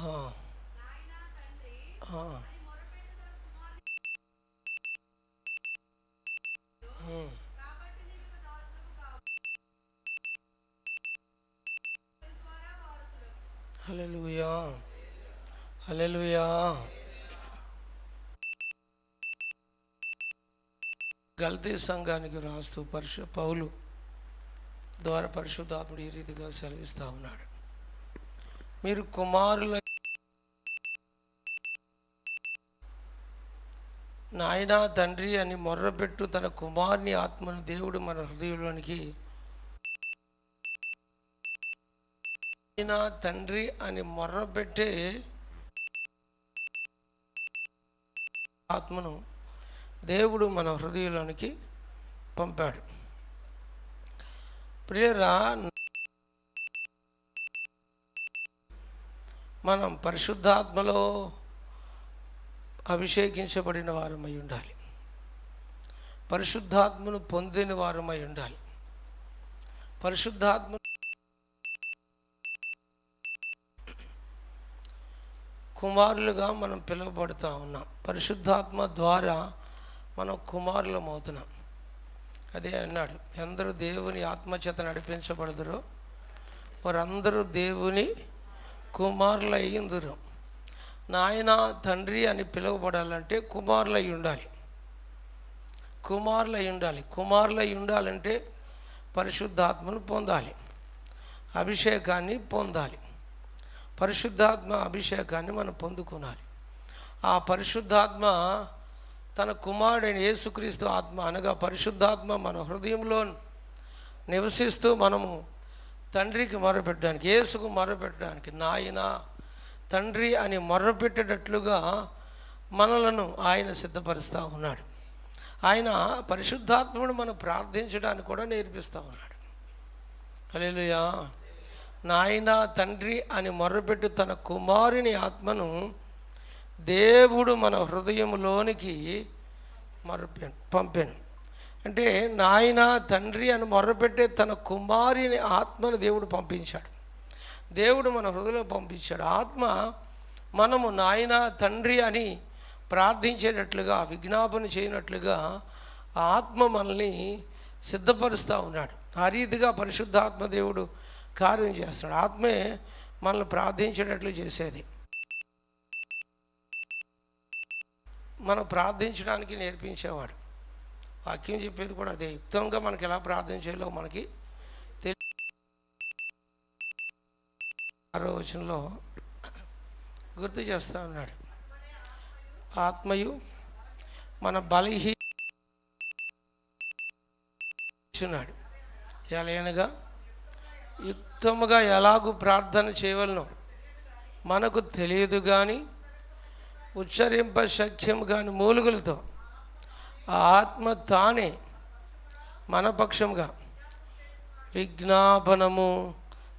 ఆ. ఆ. గల్తీ సంఘానికి రాస్తూ పరిశు పౌలు ద్వారా పరిశుద్ధాత్ముడు ఈ రీతిగా సెలవిస్తూ ఉన్నాడు మీరు కుమారుల నాయనా తండ్రి అని మొర్రపెట్టు తన కుమారుని ఆత్మను దేవుడు మన హృదయంలోనికి నాయనా తండ్రి అని మొర్రపెట్టే ఆత్మను దేవుడు మన హృదయంలోనికి పంపాడు. ప్రియరా మనం పరిశుద్ధాత్మలో అభిషేకించబడిన వారమై ఉండాలి. పరిశుద్ధాత్మను పొందిన వారమై ఉండాలి. పరిశుద్ధాత్మ కుమారులుగా మనం పిలువబడుతూ ఉన్నాం. పరిశుద్ధాత్మ ద్వారా మనం కుమారులం అవుతున్నాం అదే అన్నాడు. ఎందరూ దేవుని ఆత్మచేత నడిపించబడదురో వారందరూ దేవుని కుమారులు అయ్యిందురు నాయన తండ్రి అని పిలువబడాలంటే కుమారులై ఉండాలి. కుమారులై ఉండాలి. కుమారులై ఉండాలంటే పరిశుద్ధాత్మను పొందాలి. అభిషేకాన్ని పొందాలి. పరిశుద్ధాత్మ అభిషేకాన్ని మనం పొందుకోవాలి ఆ పరిశుద్ధాత్మ తన కుమారుడైన యేసుక్రీస్తు ఆత్మ అనగా పరిశుద్ధాత్మ మన హృదయంలో నివసిస్తూ మనము తండ్రికి మొరపెట్టడానికి యేసుకు మొరపెట్టడానికి నాయనా తండ్రి అని మొర్రపెట్టేటట్లుగా మనలను ఆయన సిద్ధపరుస్తూ ఉన్నాడు. ఆయన పరిశుద్ధాత్ముడు మనం ప్రార్థించడానికి కూడా నేర్పిస్తూ ఉన్నాడు. అలేలుయా నాయన తండ్రి అని మొర్రపెట్టు తన కుమారుని ఆత్మను దేవుడు మన హృదయంలోనికి మొర్రపె పంపాను. అంటే నాయన తండ్రి అని మొర్రపెట్టే తన కుమారుని ఆత్మను దేవుడు పంపించాడు. దేవుడు మన హృదయంలో పంపించాడు. ఆత్మ మనము నాయన తండ్రి అని ప్రార్థించేటట్లుగా విజ్ఞాపన చేయనట్లుగా ఆత్మ మనల్ని సిద్ధపరుస్తూ ఉన్నాడు. ఆ రీతిగా పరిశుద్ధాత్మ దేవుడు కార్యం చేస్తున్నాడు. ఆత్మే మనల్ని ప్రార్థించేటట్లు చేసేది. మనం ప్రార్థించడానికి నేర్పించేవాడు. వాక్యం చెప్పేది కూడా అదే. యుక్తంగా మనకి ఎలా ప్రార్థించాలో మనకి ఆరో వచనంలో గుర్తు చేస్తూ ఉన్నాడు. ఆత్మయు మన బలహీ ఇచ్చున్నాడు ఎలాగనగా యుక్తముగా ఎలాగూ ప్రార్థన చేయవలను మనకు తెలియదు కానీ ఉచ్చరింప శక్యం కాని మూలుగులతో ఆ ఆత్మ తానే మన పక్షంగా విజ్ఞాపనము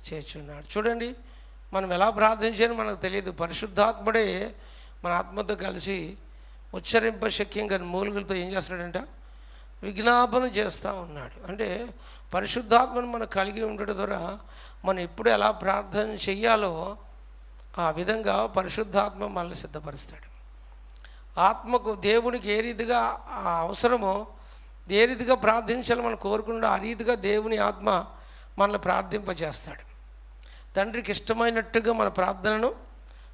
చేస్తున్నాడు. చూడండి మనం ఎలా ప్రార్థించాలో మనకు తెలియదు. పరిశుద్ధాత్ముడే మన ఆత్మతో కలిసి ఉచ్చరింప శక్యం మూలుగులతో ఏం చేస్తున్నాడంట? విజ్ఞాపన చేస్తూ ఉన్నాడు. అంటే పరిశుద్ధాత్మను మనం కలిగి ఉండడం ద్వారా మనం ఎప్పుడు ఎలా ప్రార్థన చెయ్యాలో ఆ విధంగా పరిశుద్ధాత్మ మనల్ని సిద్ధపరుస్తాడు. ఆత్మకు దేవునికి ఏ రీతిగా ఆ అవసరమో ఏ రీతిగా ప్రార్థించాలో మనం కోరుకుండా ఆ రీతిగా దేవుని ఆత్మ మనల్ని ప్రార్థింపజేస్తాడు. తండ్రికి ఇష్టమైనట్టుగా మన ప్రార్థనను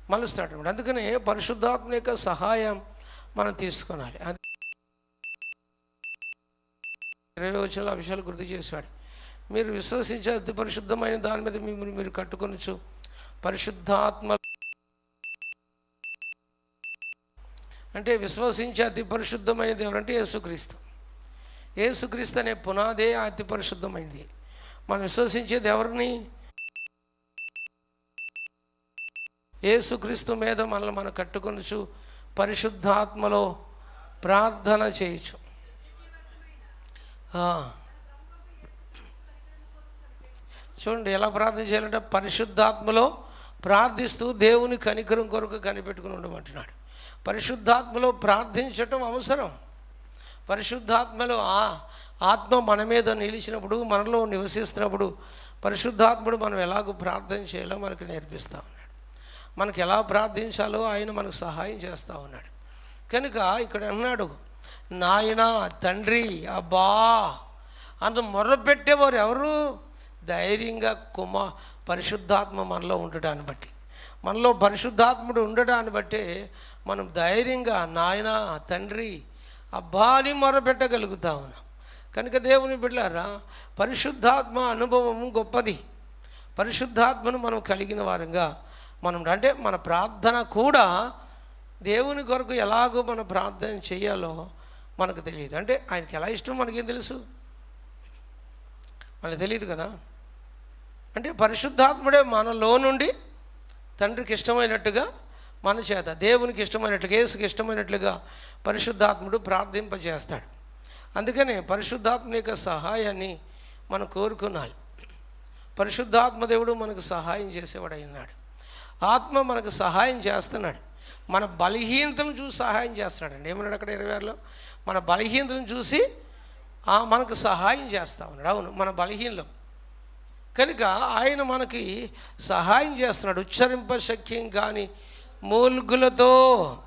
మలుస్తాడు అందుకనే పరిశుద్ధాత్మ యొక్క సహాయం మనం తీసుకోవాలి అది ఇరవై వచ్చిన విషయాలు గుర్తు చేశాడు. మీరు విశ్వసించే అతి పరిశుద్ధమైన దాని మీద మిమ్మల్ని మీరు కట్టుకొనచ్చు. పరిశుద్ధాత్మ అంటే విశ్వసించే అతి పరిశుద్ధమైనది ఎవరంటే యేసుక్రీస్తు. యేసుక్రీస్తు అనే పునాదే అతి పరిశుద్ధమైనది. మనం విశ్వసించేది ఎవరిని? యేసుక్రీస్తు మీద మనల్ని మనం కట్టుకొనచ్చు పరిశుద్ధాత్మలో ప్రార్థన చేయొచ్చు చూడండి ఎలా ప్రార్థన చేయాలంటే పరిశుద్ధాత్మలో ప్రార్థిస్తూ దేవుని కనికరం కొరకు కనిపెట్టుకుని ఉండమంటున్నాడు. పరిశుద్ధాత్మలో ప్రార్థించటం అవసరం. పరిశుద్ధాత్మలో ఆ ఆత్మ మన మీద నిలిచినప్పుడు మనలో నివసిస్తున్నప్పుడు పరిశుద్ధాత్ముడు మనం ఎలాగో ప్రార్థన చేయాలో మనకు నేర్పిస్తాం. మనకు ఎలా ప్రార్థించాలో ఆయన మనకు సహాయం చేస్తూ ఉన్నాడు. కనుక ఇక్కడ అన్నాడు నాయన తండ్రి అబ్బా అంత మొర్రపెట్టేవారు ఎవరు? ధైర్యంగా కుమ పరిశుద్ధాత్మ మనలో ఉండటాన్ని బట్టి. మనలో పరిశుద్ధాత్ముడు ఉండడాన్ని బట్టి మనం ధైర్యంగా నాయన తండ్రి అబ్బా అని మొరపెట్టగలుగుతా ఉన్నాం. కనుక దేవుని బిడ్డారా పరిశుద్ధాత్మ అనుభవం గొప్పది. పరిశుద్ధాత్మను మనం కలిగిన వారంగా మనం అంటే మన ప్రార్థన కూడా దేవుని కొరకు ఎలాగో మనం ప్రార్థన చేయాలో మనకు తెలియదు. అంటే ఆయనకి ఎలా ఇష్టం మనకేం తెలుసు? మనకు తెలియదు కదా? అంటే పరిశుద్ధాత్ముడే మనలో నుండి తండ్రికి ఇష్టమైనట్టుగా మన చేత దేవునికి ఇష్టమైనట్టుగా యేసుకి ఇష్టమైనట్లుగా పరిశుద్ధాత్ముడు ప్రార్థింపజేస్తాడు అందుకనే పరిశుద్ధాత్మ యొక్క సహాయాన్ని మనం కోరుకున్నాలి. పరిశుద్ధాత్మ దేవుడు మనకు సహాయం చేసేవాడు అయినాడు ఆత్మ మనకు సహాయం చేస్తున్నాడు. మన బలహీనతను చూసి సహాయం చేస్తున్నాడండి. ఏమన్నాడు అక్కడ ఇరవై ఆరులో? మన బలహీనతను చూసి మనకు సహాయం చేస్తా ఉన్నాడు. అవును మన బలహీనలం. కనుక ఆయన మనకి సహాయం చేస్తున్నాడు. ఉచ్చరింప శక్యం కాని మూల్గులతో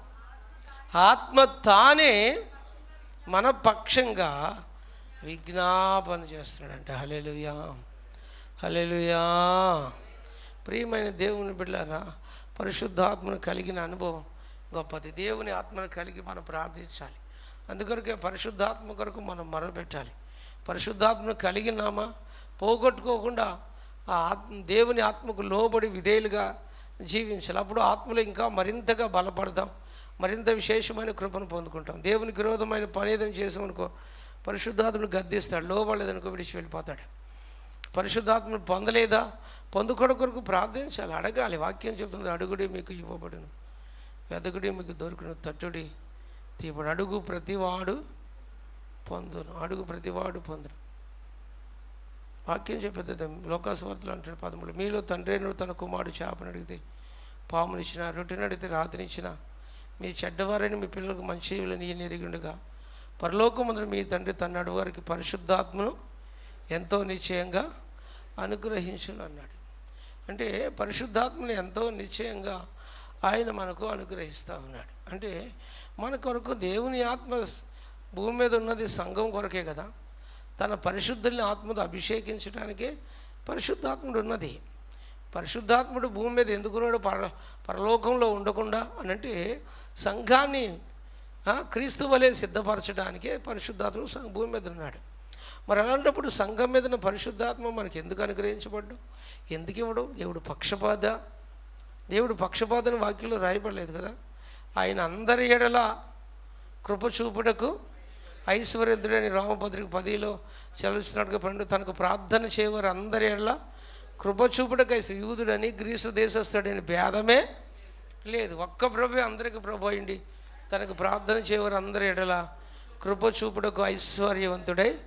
ఆత్మ తానే మన పక్షంగా విజ్ఞాపన చేస్తున్నాడంటే. హలేలుయా హలేలుయా ప్రియమైన దేవుని బిడ్డారా పరిశుద్ధాత్మను కలిగిన అనుభవం గొప్పది. దేవుని ఆత్మను కలిగి మనం ప్రార్థించాలి. అందుకొరకే పరిశుద్ధాత్మ కొరకు మనం మొరపెట్టాలి. పరిశుద్ధాత్మను కలిగినామా? పోగొట్టుకోకుండా ఆ ఆత్మ దేవుని ఆత్మకు లోబడి విధేయులుగా జీవించాలి. అప్పుడు ఆత్మలో ఇంకా మరింతగా బలపడదాం. మరింత విశేషమైన కృపను పొందుకుంటాం. దేవునికి విరోధమైన పని ఏదైనా చేసామనుకో పరిశుద్ధాత్మను గద్దిస్తాడు. లోబడలేదనుకో విడిచి వెళ్ళిపోతాడు పరిశుద్ధాత్మను పొందలేదా? పొందుకోవడం కొరకు ప్రార్థించాలి అడగాలి. వాక్యం చెబుతుంది అడుగుడి మీకు ఇవ్వబడును. వెదకుడి మీకు దొరుకును తట్టుడి తీపడు అడుగు ప్రతివాడు పొందును అడుగు ప్రతివాడు పొందును. వాక్యం చెప్పేది లోకాస్వార్తలు అంటాడు పదమూడు. మీలో తండ్రి తన కుమారుడు చేపను అడిగితే పామునిచ్చిన రొట్టెను అడిగితే రాత్రినిచ్చిన మీ చెడ్డవారని మీ పిల్లలకు మంచి ఈయన ఎరిగిండుగా పరలోకమందున మీ తండ్రి తన అడుగువారికి పరిశుద్ధాత్మను ఎంతో నిశ్చయంగా అనుగ్రహించును అన్నాడు. అంటే పరిశుద్ధాత్మని ఎంతో నిశ్చయంగా ఆయన మనకు అనుగ్రహిస్తూ ఉన్నాడు. అంటే మన కొరకు దేవుని ఆత్మ భూమి మీద ఉన్నది సంఘం కొరకే కదా. తన పరిశుద్ధుల్ని ఆత్మతో అభిషేకించడానికే పరిశుద్ధాత్ముడు ఉన్నది. పరిశుద్ధాత్ముడు భూమి మీద ఎందుకున్నాడు పర పరలోకంలో ఉండకుండా అని అంటే సంఘాన్ని క్రీస్తు వలె సిద్ధపరచడానికే పరిశుద్ధాత్ముడు భూమి మీద ఉన్నాడు. మరి అలాంటప్పుడు సంఘం మీదన పరిశుద్ధాత్మ మనకి ఎందుకు అనుగ్రహించబడ్డు? ఎందుకు ఇవ్వడం? దేవుడు పక్షపాత. దేవుడు పక్షపాతని వాక్యంలో రాయబడలేదు కదా? ఆయన అందరి ఎడల కృప చూపుటకు ఐశ్వర్యద్రుడని రామభద్రికి పదిలో చెలవిస్తున్నట్టుగా పండు తనకు ప్రార్థన చేయవారు అందరి ఎడల కృప చూపుటకు ఐశ్వ- యూదుడని గ్రీసు దేశస్థుడని భేదమే లేదు. ఒక్క ప్రభు అందరికి ప్రభు అయింది. తనకు ప్రార్థన చేయవారు అందరి ఎడలా కృప చూపుడకు ఐశ్వర్యవంతుడై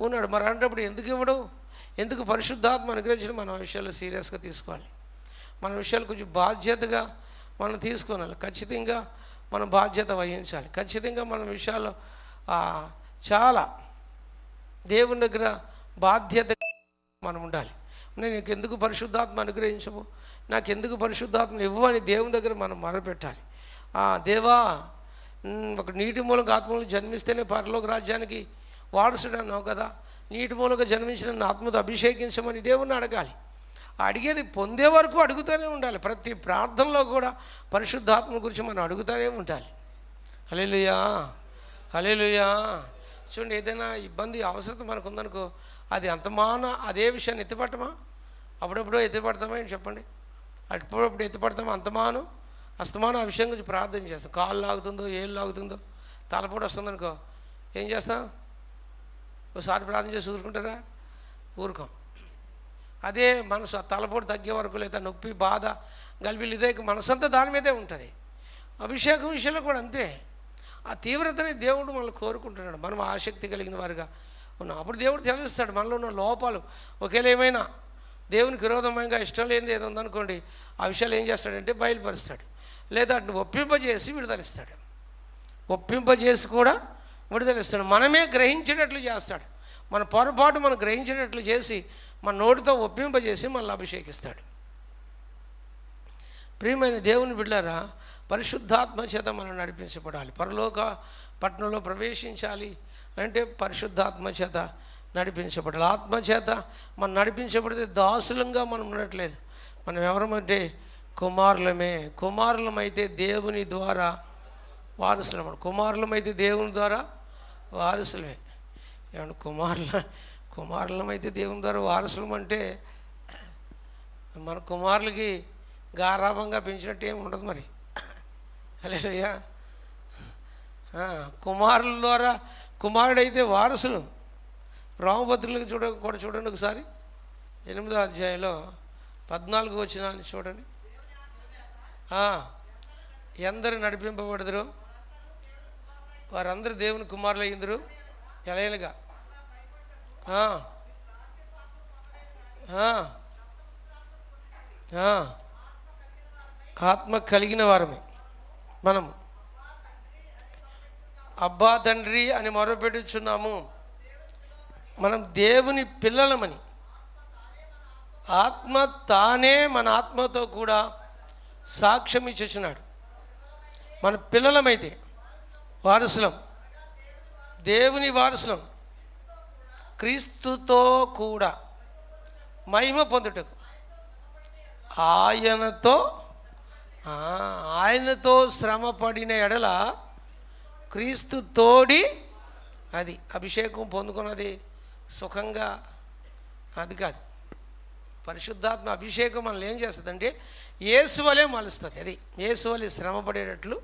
ఉన్నాడు. మరి అంటప్పుడు ఎందుకు ఇవ్వడు? ఎందుకు పరిశుద్ధాత్మ అనుగ్రహించడం మన విషయాలు సీరియస్గా తీసుకోవాలి. మన విషయాలు కొంచెం బాధ్యతగా మనం తీసుకోవాలి. ఖచ్చితంగా మనం బాధ్యత వహించాలి. ఖచ్చితంగా మన విషయాలు చాలా దేవుని దగ్గర బాధ్యత మనం ఉండాలి. నేను నీకు ఎందుకు పరిశుద్ధాత్మ అనుగ్రహించము? నాకు ఎందుకు పరిశుద్ధాత్మ ఇవ్వు అని దేవుని దగ్గర మనం మొరపెట్టాలి. ఆ దేవా ఒక నీటి మూలక ఆత్మలు జన్మిస్తేనే పరలోక రాజ్యానికి వారసుడు అన్నావు కదా. నీటి మూలంగా జన్మించిన ఆత్మతో అభిషేకించమని దేవుణ్ణి అడగాలి. అడిగేది పొందే వరకు అడుగుతూనే ఉండాలి. ప్రతి ప్రార్థనలో కూడా పరిశుద్ధాత్మ గురించి మనం అడుగుతూనే ఉండాలి. హలేలుయా హలేలుయా చూడండి ఏదైనా ఇబ్బంది అవసరం మనకు ఉందనుకో అది అంతమాన అదే విషయాన్ని ఎత్తిపట్టమా? అప్పుడప్పుడు ఎత్తిపడతామా అని చెప్పండి? అప్పుడప్పుడు ఎత్తిపడతామా? అంతమాను అస్తమానం ఆ విషయం గురించి ప్రార్థన చేస్తాం. కాలు లాగుతుందో ఏళ్ళు లాగుతుందో తలపోటు వస్తుందనుకో ఏం చేస్తాం? ఒకసారి ప్రార్థన చేసి ఊరుకుంటారా? ఊరుకోం. అదే మనసు ఆ తలపోటు తగ్గే వరకు లేదా నొప్పి బాధ గల్బిలు ఇదే మనసంతా దాని మీదే ఉంటుంది. అభిషేకం విషయంలో కూడా అంతే. ఆ తీవ్రతని దేవుడు మనల్ని కోరుకుంటున్నాడు. మనం ఆసక్తి కలిగిన వారుగా ఉన్నాం. అప్పుడు దేవుడు తెలుస్తాడు మనలో ఉన్న లోపాలు. ఒకేలా ఏమైనా దేవునికి విరోధంగా ఇష్టం లేనిది ఏదో ఉందనుకోండి ఆ విషయాలు ఏం చేస్తాడంటే బయలుపరుస్తాడు. లేదా అటు ఒప్పింపజేసి విడుదలిస్తాడు. ఒప్పింపజేసి కూడా విడుదలిస్తాడు. మనమే గ్రహించేటట్లు చేస్తాడు. మన పొరపాటు మనం గ్రహించేటట్లు చేసి మన నోటితో ఒప్పింపజేసి మనల్ని అభిషేకిస్తాడు. ప్రియమైన దేవుని బిడ్డారా పరిశుద్ధాత్మ చేత మనం నడిపించబడాలి. పరలోక పట్టణంలో ప్రవేశించాలి అంటే పరిశుద్ధాత్మ చేత నడిపించబడాలి. ఆత్మ చేత మనం నడిపించబడితే దాసులంగా మనం ఉండట్లేదు. మనం ఎవరమంటే కుమారులమే. కుమారులమైతే దేవుని ద్వారా వారసులం కుమారులమైతే దేవుని ద్వారా వారసులమే. ఏమన్నా కుమారుల కుమారులమైతే దేవుని ద్వారా వారసులం అంటే మన కుమారులకి గారాభంగా పెంచినట్టు ఏమి ఉండదు మరి. అలేదయ్యా కుమారుల ద్వారా కుమారుడైతే వారసులు. రామభద్రులకు చూడ కూడా చూడండి ఒకసారి. ఎనిమిదో అధ్యాయంలో పద్నాలుగు వచ్చిన చూడండి. ఎందరు నడిపింపబడదురు? వారందరూ దేవుని కుమారులు అయ్యిందరు. ఎలయలుగా. ఆత్మ కలిగిన వారమే మనము. అబ్బా తండ్రి అని మొరపెట్టుచున్నాము. మనం దేవుని పిల్లలమని. ఆత్మ తానే మన ఆత్మతో కూడా సాక్ష్యం ఇచ్చేసినాడు. మన పిల్లలమైతే వారసులం దేవుని వారసులం క్రీస్తుతో కూడా మహిమ పొందుటకు ఆయనతో ఆయనతో శ్రమ పడిన ఎడల క్రీస్తు తోడి అది అభిషేకం పొందుకున్నది సుఖంగా అది కాదు. పరిశుద్ధాత్మ అభిషేకం మనల్ని ఏం చేస్తుందంటే ఏసువలే మలుస్తుంది. అది ఏసువలి శ్రమ పడేటట్లు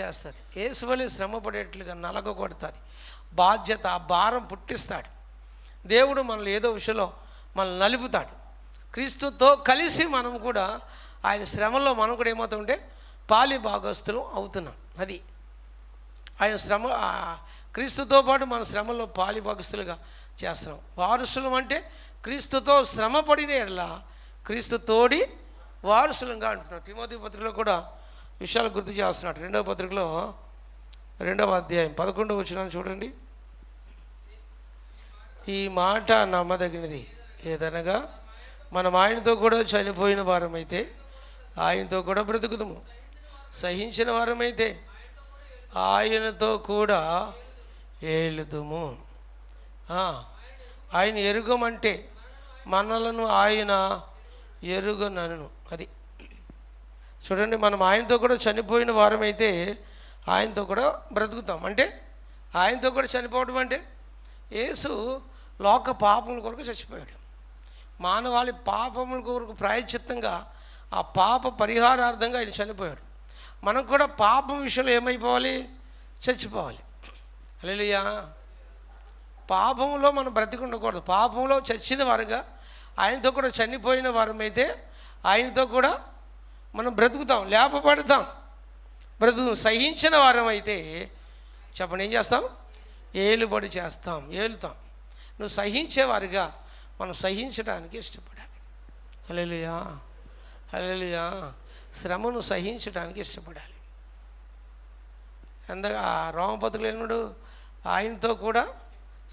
చేస్తుంది. ఏసువలి శ్రమ పడేటట్లుగా బాధ్యత ఆ భారం పుట్టిస్తాడు. దేవుడు మనల్ని ఏదో విషయంలో మనల్ని నలుపుతాడు. క్రీస్తుతో కలిసి మనం కూడా ఆయన శ్రమలో మనం కూడా ఏమవుతుంటే పాలి భాగస్తులు అవుతున్నాం. అది. ఆయన శ్రమ క్రీస్తుతో పాటు మన శ్రమలో పాలి భాగస్తులుగా చేస్తున్నాం. వారసులం అంటే క్రీస్తుతో శ్రమ పడిన ఎడల క్రీస్తు తోడి వారసులంగా అంటున్నాడు తిమోతి పత్రికలో కూడా విషయాలు గుర్తు చేస్తున్నాడు. రెండవ పత్రికలో రెండవ అధ్యాయం పదకొండవ వచ్చిన చూడండి. ఈ మాట నమ్మదగినది ఏదనగా మనం ఆయనతో కూడా చనిపోయిన వారమైతే ఆయనతో కూడా బ్రతుకుదాము. సహించిన వారమైతే ఆయనతో కూడా ఏలుదుము. ఆ, ఆయన ఎరుగమంటే మనలను ఆయన ఎరుగనను. అది చూడండి మనం ఆయనతో కూడా చనిపోయిన వారమైతే ఆయనతో కూడా బ్రతుకుతాం. అంటే ఆయనతో కూడా చనిపోవడం అంటే యేసు లోక పాపముల కొరకు చచ్చిపోయాడు. మానవాళి పాపముల కొరకు ప్రాయశ్చిత్తంగా ఆ పాప పరిహారార్థంగా ఆయన చనిపోయాడు. మనం కూడా పాపం విషయంలో ఏమైపోవాలి? చచ్చిపోవాలి. అలెలియా పాపంలో మనం బ్రతికి ఉండకూడదు పాపంలో చచ్చిన వారుగా ఆయనతో కూడా చనిపోయిన వారమైతే ఆయనతో కూడా మనం బ్రతుకుతాం లేపబడతాం. బ్రతుకు సహించిన వారమైతే చెప్పండి ఏం చేస్తాం? ఏలుబడి చేస్తాం ఏలుతాం. నువ్వు సహించేవారుగా మనం సహించడానికి ఇష్టపడాలి. హల్లెలూయా హల్లెలూయా. శ్రమను సహించడానికి ఇష్టపడాలి. అందగా రోమపతులేనుడు ఆయనతో కూడా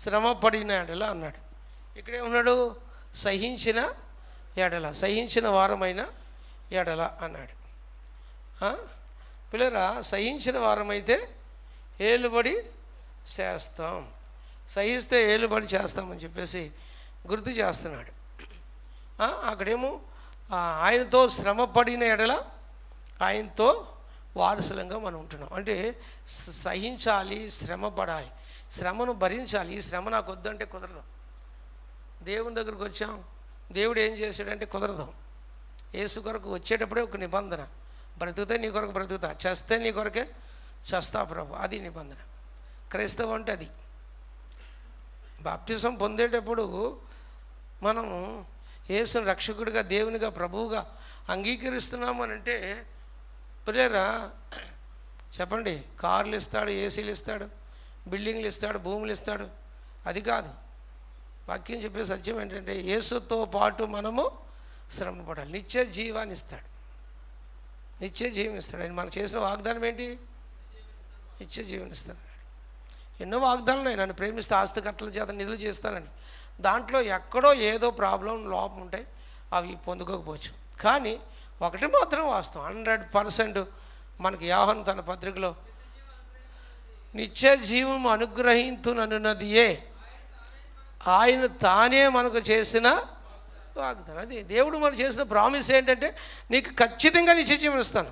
శ్రమ పడిన ఎడల అన్నాడు. ఇక్కడే ఉన్నాడు? సహించిన ఎడల సహించిన వారమైన ఎడల అన్నాడు. పిల్లరా సహించిన వారమైతే ఏలుబడి చేస్తాం. సహిస్తే ఏలుబడి చేస్తామని చెప్పేసి గుర్తు చేస్తున్నాడు. అక్కడేమో ఆయనతో శ్రమ పడిన ఎడల ఆయనతో వారసులంగా మనం ఉంటున్నాం. అంటే సహించాలి శ్రమ పడాలి శ్రమను భరించాలి. ఈ శ్రమ నాకు వద్దంటే కుదరదు. దేవుని దగ్గరకు వచ్చాం. దేవుడు ఏం చేశాడంటే కుదరదు. యేసు కొరకు వచ్చేటప్పుడే ఒక నిబంధన. బ్రతుకుతే నీ కొరకు బ్రతుకుతా. చస్తే నీ కొరకే చస్తా ప్రభు. అది నిబంధన. క్రైస్తవం అంటే అది. బాప్తిసం పొందేటప్పుడు మనం యేసుని రక్షకుడిగా దేవునిగా ప్రభువుగా అంగీకరిస్తున్నాము అని అంటే ప్రేరా చెప్పండి. కార్లు ఇస్తాడు ఏసీలు ఇస్తాడు. బిల్డింగ్లు ఇస్తాడు భూములు ఇస్తాడు. అది కాదు. వాక్యం చెప్పే సత్యం ఏంటంటే యేసుతో పాటు మనము శ్రమపడాలి నిత్య జీవాన్ని ఇస్తాడు. నిత్య జీవం ఇస్తాడు. ఆయన మనం చేసిన వాగ్దానం ఏంటి? నిత్య జీవం ఇస్తాడు. ఎన్నో వాగ్దానాలు ఉన్నాయి నన్ను ప్రేమిస్తే ఆస్తికర్తల చేత నిధులు చేస్తానని. దాంట్లో ఎక్కడో ఏదో ప్రాబ్లం లోపం ఉంటాయి. అవి పొందుకోకపోవచ్చు. కానీ ఒకటి మాత్రం వాస్తవం. హండ్రెడ్ పర్సెంట్ మనకి యాహన్ తన పత్రికలో నిత్య జీవం అనుగ్రహించునన్నది ఏ ఆయన తానే మనకు చేసిన వాగ్దానం. అది దేవుడు మనకు చేసిన ప్రామిస్ ఏంటంటే నీకు ఖచ్చితంగా నిత్య జీవం ఇస్తాను.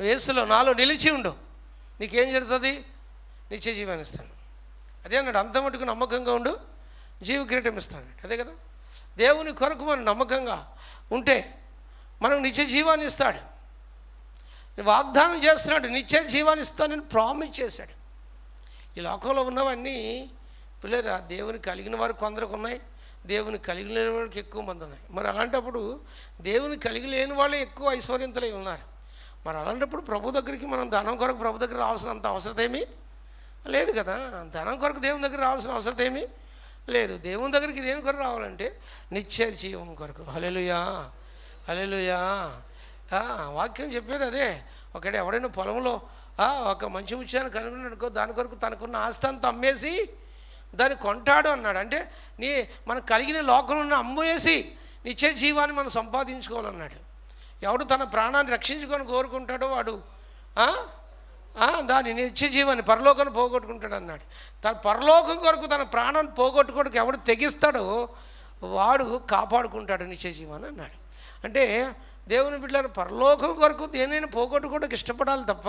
నువ్వు నాలో నిలిచి ఉండు. నీకేం జరుగుతుంది? నిత్య జీవాన్ని ఇస్తాను. అదే అన్నాడు అంత మటుకు నమ్మకంగా ఉండు జీవ కిరీటం ఇస్తాను అదే కదా? దేవుని కొరకు మనం నమ్మకంగా ఉంటే మనకు నిత్య జీవాన్ని ఇస్తాడు. వాగ్దానం చేస్తున్నాడు నిత్య జీవాన్ని ఇస్తానని ప్రామిస్ చేశాడు. ఈ లోకంలో ఉన్నవన్నీ పిల్లరా దేవుని కలిగిన వారు కొందరికి ఉన్నాయి దేవుని కలిగి లేని వాళ్ళకి ఎక్కువ మంది ఉన్నాయి. మరి అలాంటప్పుడు దేవుని కలిగి లేని వాళ్ళే ఎక్కువ ఐశ్వర్యంతులై ఉన్నారు. మరి అలాంటప్పుడు ప్రభు దగ్గరికి మనం ధనం కొరకు ప్రభు దగ్గర రావాల్సినంత అవసరం ఏమీ? లేదు కదా. ధనం కొరకు దేవుని దగ్గర రావాల్సిన అవసరం ఏమీ? లేదు. దేవుని దగ్గరికి దేని కొరకు రావాలంటే నిత్య జీవం కొరకు. హలెలుయా హలెలుయా వాక్యం చెప్పేది అదే. ఒకటి ఎవడైనా పొలంలో ఒక మంచి ముత్యాన్ని కనుగొన్నాడు దాని కొరకు తనకున్న ఆస్తి అంతా అమ్మేసి దాన్ని కొంటాడు అన్నాడు. అంటే నీ మనకు కలిగిన లోకంలో ఉన్న అమ్మేసి నిత్య జీవాన్ని మనం సంపాదించుకోవాలన్నాడు. ఎవడు తన ప్రాణాన్ని రక్షించుకొని కోరుకుంటాడో వాడు దాని నిత్య జీవాన్ని పరలోకాన్ని పోగొట్టుకుంటాడు అన్నాడు. తన పరలోకం కొరకు తన ప్రాణాన్ని పోగొట్టుకోవడానికి ఎవడు తెగిస్తాడో వాడు కాపాడుకుంటాడు నిత్య జీవాన్ని అన్నాడు. అంటే దేవుని బిడ్డలు పరలోకం కొరకు దేనైనా పోగొట్టుకోవడానికి ఇష్టపడాలి తప్ప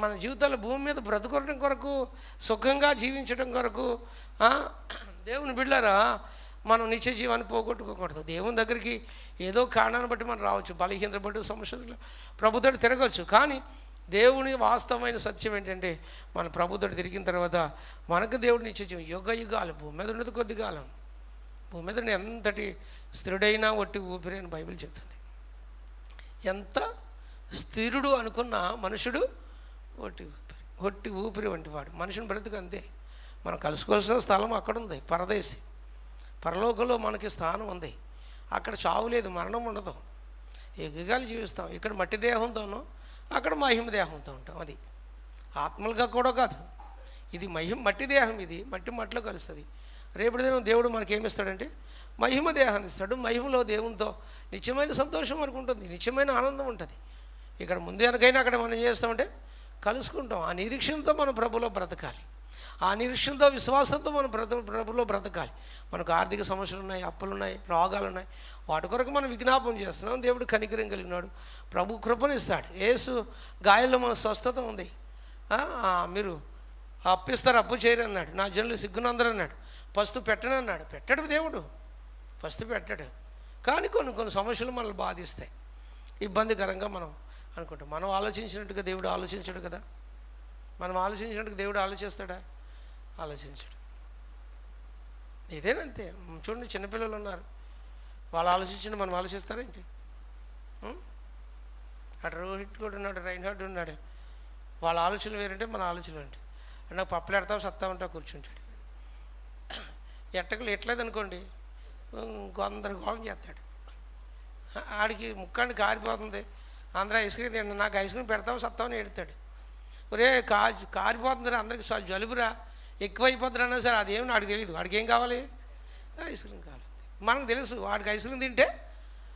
మన జీవితాలు భూమి మీద బ్రతుకోవడం కొరకు సుఖంగా జీవించడం కొరకు దేవుని బిడ్డరా మనం నిత్య జీవాన్ని పోగొట్టుకోకూడదు. దేవుని దగ్గరికి ఏదో కారణాన్ని బట్టి మనం రావచ్చు బలహీనత బట్టి సమస్యలు ప్రభుత్వం తిరగవచ్చు కానీ దేవుని వాస్తవమైన సత్యం ఏంటంటే మన ప్రభుత్వం తిరిగిన తర్వాత మనకు దేవుడు నిత్య జీవం. యుగ యుగాలు భూమి మీద ఉన్నది కొద్ది కాలం. భూమి మీద ఎంతటి స్థిరుడైనా ఒట్టి ఊపిరి అని బైబిల్ చెప్తుంది. ఎంత స్థిరుడు అనుకున్న మనుషుడు ఒట్టి ఊపిరి ఒట్టి ఊపిరి వంటి వాడు. మనుషుని బ్రతుకు అంతే. మనం కలుసుకోవాల్సిన స్థలం అక్కడ ఉంది పరదేశి. పరలోకంలో మనకి స్థానం ఉంది. అక్కడ చావు లేదు మరణం ఉండదు. ఎగగాలి జీవిస్తాం. ఇక్కడ మట్టి దేహంతోనూ అక్కడ మహిమ దేహంతో ఉంటాం అది. ఆత్మలుగా కూడా కాదు. ఇది మహిమ మట్టి దేహం ఇది. మట్టి మట్టిలో కలుస్తుంది. రేపటి దినం దేవుడు మనకి ఏమి మహిమ దేహాన్ని ఇస్తాడు. మహిమలో దేవునితో నిత్యమైన సంతోషం మనకు ఉంటుంది. నిత్యమైన ఆనందం ఉంటుంది. ఇక్కడ ముందు వెనకైనా అక్కడ మనం చేస్తామంటే కలుసుకుంటాం. ఆ నిరీక్షణతో మనం ప్రభులో బ్రతకాలి. ఆ నిరీక్షణతో విశ్వాసంతో మనం బ్రత ప్రభులో బ్రతకాలి. మనకు ఆర్థిక సమస్యలు ఉన్నాయి అప్పులు ఉన్నాయి రోగాలు ఉన్నాయి. వాటి కొరకు మనం విజ్ఞాపం చేస్తున్నాం. దేవుడు కనికరం కలిగినాడు ప్రభు కృపనిస్తాడు ఏసు గాయాల్లో మన స్వస్థత ఉంది. మీరు అప్పిస్తారు అప్పు చేయరు అన్నాడు నా జనులు సిగ్గునందరు అన్నాడు పస్తు పెట్టను అన్నాడు పెట్టడు దేవుడు. పస్తు పెట్టాడు. కానీ కొన్ని కొన్ని సమస్యలు మనల్ని బాధిస్తాయి. ఇబ్బందికరంగా మనం అనుకుంటాం. మనం ఆలోచించినట్టుగా దేవుడు ఆలోచించడు కదా? మనం ఆలోచించినట్టుగా దేవుడు ఆలోచిస్తాడా? ఆలోచించడు. ఇదేనంతే చూడండి చిన్నపిల్లలు ఉన్నారు. వాళ్ళు ఆలోచించండి మనం ఆలోచిస్తారేంటి అటు రోహిత్ కూడా ఉన్నాడు రైన్ హార్డ్ ఉన్నాడు. వాళ్ళ ఆలోచనలు వేరంటే మన ఆలోచనలు ఏంటి నాకు పప్పులాడతావు సత్తా ఉంటావు కూర్చుంటాడు. ఎట్టకలు ఎట్లేదు అనుకోండి గొందరగోళం చేస్తాడు. ఆడికి ముక్కాన్ని కారిపోతుంది. అందరూ ఐస్ క్రీమ్ తిండి నాకు ఐస్ క్రీమ్ పెడతావు సత్తావని ఎడతాడు ఒరే కా కారిపోతుందిరా అందరికి జలుబురా ఎక్కువైపోతుందన్నా సరే అదేమి నాకు తెలియదు వాడికి ఏం కావాలి? ఐస్ క్రీమ్ కావాలి. మనకు తెలుసు వాడికి ఐస్ క్రీమ్ తింటే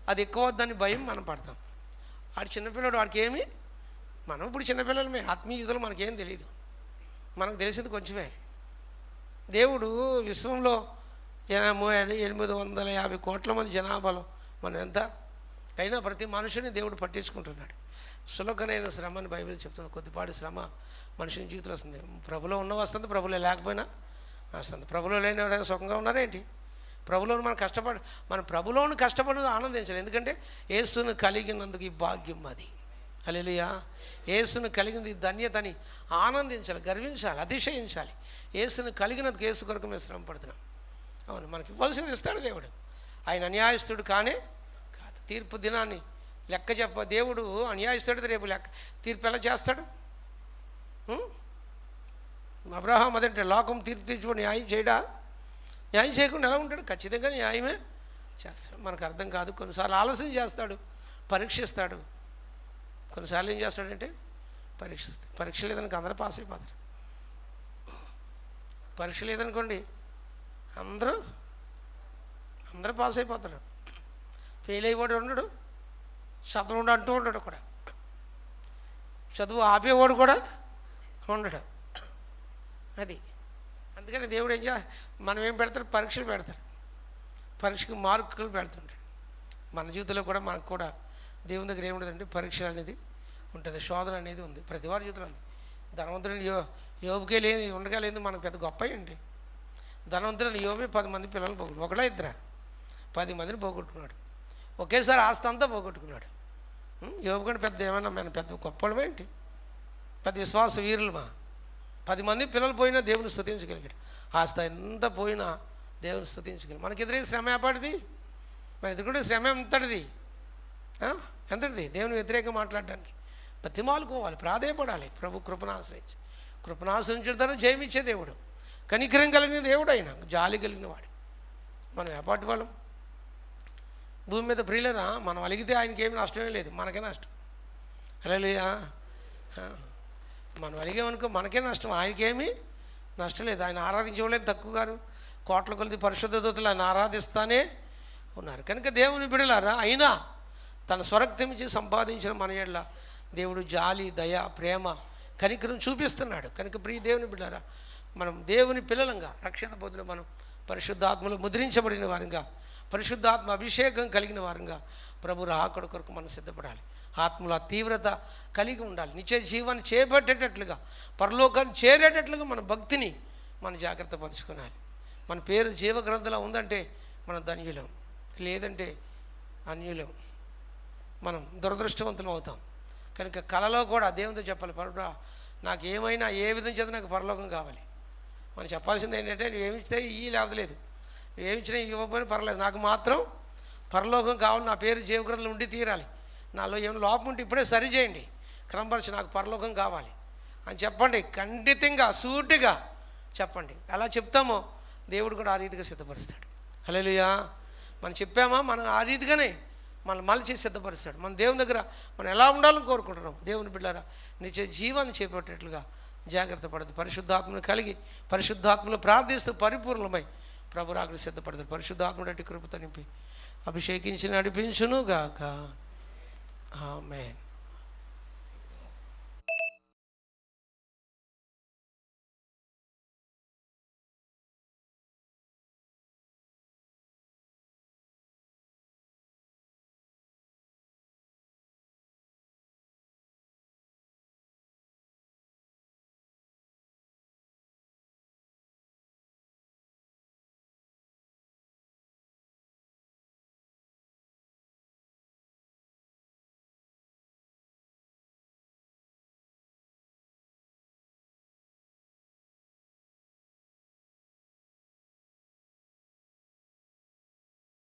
అది ఎక్కువ వద్దని భయం మనం పడతాం. వాడు చిన్నపిల్లడు వాడికి ఏమి? మనం ఇప్పుడు చిన్నపిల్లలమే ఆత్మీయుతలు మనకేం తెలియదు మనకు తెలిసింది కొంచెమే. దేవుడు విశ్వంలో ఎనిమిది వందల యాభై కోట్ల మంది జనాభాలో మనం ఎంత? అయినా ప్రతి మనుషుని దేవుడు పట్టించుకుంటున్నాడు. సులకనైన శ్రమ అని బైబిల్ చెప్తుంది కొద్దిపాటి శ్రమ మనుషుని జీవితంలో వస్తుంది. ప్రభులో ఉన్న వస్తుంది ప్రభులో లేకపోయినా వస్తుంది. ప్రభులో లేని ఎవరైనా సుఖంగా ఉన్నారేంటి? ప్రభులోను మనం కష్టపడి మన ప్రభులోను కష్టపడి ఆనందించాలి. ఎందుకంటే యేసును కలిగినందుకు ఈ భాగ్యం అది. అలెలుయా ఏసును కలిగింది ధన్యతని ఆనందించాలి గర్వించాలి అతిశయించాలి. ఏసును కలిగినందుకు కేసు కొరకు మేము శ్రమ పడుతున్నాం అవును మనకి ఇవ్వాల్సింది ఇస్తాడు దేవుడు. ఆయన అన్యాయస్తుడు కానే కాదు. తీర్పు దినాన్ని లెక్క చెప్ప దేవుడు అన్యాయస్తుడు రేపు లెక్క తీర్పు ఎలా చేస్తాడు? అబ్రహాం అదంటే లోకం తీర్పు తీర్చుకొని న్యాయం చేయడా? న్యాయం చేయకుండా ఎలా ఉంటాడు? ఖచ్చితంగా న్యాయమే చేస్తాడు. మనకు అర్థం కాదు. కొన్నిసార్లు ఆలస్యం చేస్తాడు పరీక్షిస్తాడు. కొన్నిసార్లు ఏం చేస్తాడంటే పరీక్ష పరీక్ష లేదనుకో అందరూ పాస్ అయిపోతారు. పరీక్ష లేదనుకోండి అందరూ అందరూ పాస్ అయిపోతారు. ఫెయిల్ అయిపోడు ఉండడు చదవడు అంటూ ఉండడు కూడా. చదువు ఆపేవాడు కూడా ఉండడు. అది. అందుకని దేవుడు ఏం చే మనం ఏం పెడతారు? పరీక్షలు పెడతారు. పరీక్షకు మార్కులు పెడుతుంటాడు. మన జీవితంలో కూడా మనకు కూడా దేవుని దగ్గర ఏముండదంటే పరీక్ష అనేది ఉంటుంది శోధన అనేది ఉంది ప్రతి వారి జీవితంలో ఉంది. ధనవంతుడిని యో యోబుకే లేదు ఉండగా లేదు మనకు పెద్ద గొప్ప అండి ధనవంతుడిని యోబే పది మంది పిల్లలు పోగొట్టు ఒకడా ఇద్దరా. పది మందిని పోగొట్టుకున్నాడు. ఒకేసారి ఆస్తి అంతా పోగొట్టుకున్నాడు. ఉం? యోబు కంటే పెద్ద ఏమైనా మన పెద్ద గొప్పలమే ఏంటి? పెద్ద విశ్వాస వీరులమా? పది మంది పిల్లలు పోయినా దేవుని స్థుతించగలిగాడు ఆస్తి ఎంత పోయినా దేవుని స్థుతించగలిగాడు మనకి ఎదురే శ్రమ ఏపాటిది? మన ఎదురుకుంటే శ్రమ ఎంతటిది? ఎంతటిది దేవుని వ్యతిరేకంగా మాట్లాడడానికి. బతిమాలుకోవాలి ప్రాధేయపడాలి. ప్రభు కృపణాశ్రయించి కృపణాశ్రయించడం ద్వారా జయమిచ్చే దేవుడు. కనికరం కలిగిన దేవుడు అయినా జాలి కలిగిన వాడు. మనం ఎపాటి వాళ్ళం. భూమి మీద ప్రియులరా? మనం అలిగితే ఆయనకి ఏమి నష్టమే లేదు. మనకే నష్టం. అలలుయా మనం అలిగామనుకో మనకే నష్టం. ఆయనకేమీ నష్టం లేదు. ఆయన ఆరాధించవలేదు తక్కువ గారు. కోట్ల కొలిది పరిశుద్ధ దూతలు ఆయన ఆరాధిస్తానే ఉన్నారు. కనుక దేవుని బిడలారా అయినా తన స్వరక్తమించి సంపాదించిన మన ఎడ్ల దేవుడు జాలి దయ ప్రేమ కనికరం చూపిస్తున్నాడు. కనుక ప్రియ దేవుని బిడ్డారా మనం దేవుని పిల్లలంగా రక్షణ పొందిన మనం పరిశుద్ధాత్మలో ముద్రించబడిన వారంగా పరిశుద్ధాత్మ అభిషేకం కలిగిన వారంగా ప్రభు రాకడ కొరకు మనం సిద్ధపడాలి. ఆత్మలో తీవ్రత కలిగి ఉండాలి. నిత్య జీవాన్ని చేపట్టేటట్లుగా పరలోకాన్ని చేరేటట్లుగా మన భక్తిని మనం జాగ్రత్త పరుచుకోవాలి మన పేరు జీవగ్రంథంలో ఉందంటే మనం ధన్యులం లేదంటే అన్యులం. మనం దురదృష్టవంతులం అవుతాం. కనుక కళలో కూడా దేవునితో చెప్పాలి పరుడా నాకు ఏమైనా ఏ విధం చేత నాకు పరలోకం కావాలి? మనం చెప్పాల్సింది ఏంటంటే నువ్వు ఏమిస్తే ఈ లేదలేదు నువ్వు ఏమిచ్చినా ఇవ్వకపోయినా పర్లేదు. నాకు మాత్రం పరలోకం కావాలి. నా పేరు జీవగ్రంథంలో ఉండి తీరాలి. నాలో ఏమైనా లోపం ఉంటే ఇప్పుడే సరి చేయండి. క్రమపరిచి నాకు పరలోకం కావాలి. అని చెప్పండి. ఖండితంగా సూటిగా చెప్పండి. ఎలా చెప్తామో దేవుడు కూడా ఆ రీతిగా సిద్ధపరుస్తాడు. హలో మనం చెప్పామా? మనం ఆ రీతిగానే మనల్ని మలిచి సిద్ధపరిస్తాడు. మన దేవుని దగ్గర మనం ఎలా ఉండాలని కోరుకుంటున్నాం? దేవుని బిడ్డారా నిజ జీవాన్ని చేపట్టేట్లుగా జాగ్రత్త పడదు పరిశుద్ధాత్మను కలిగి పరిశుద్ధాత్మను ప్రార్థిస్తూ పరిపూర్ణమై ప్రభు రాకుడు సిద్ధపడదు పరిశుద్ధాత్ముడు అటు కృప తనిపి అభిషేకించి నడిపించును గాక ఆమెన్.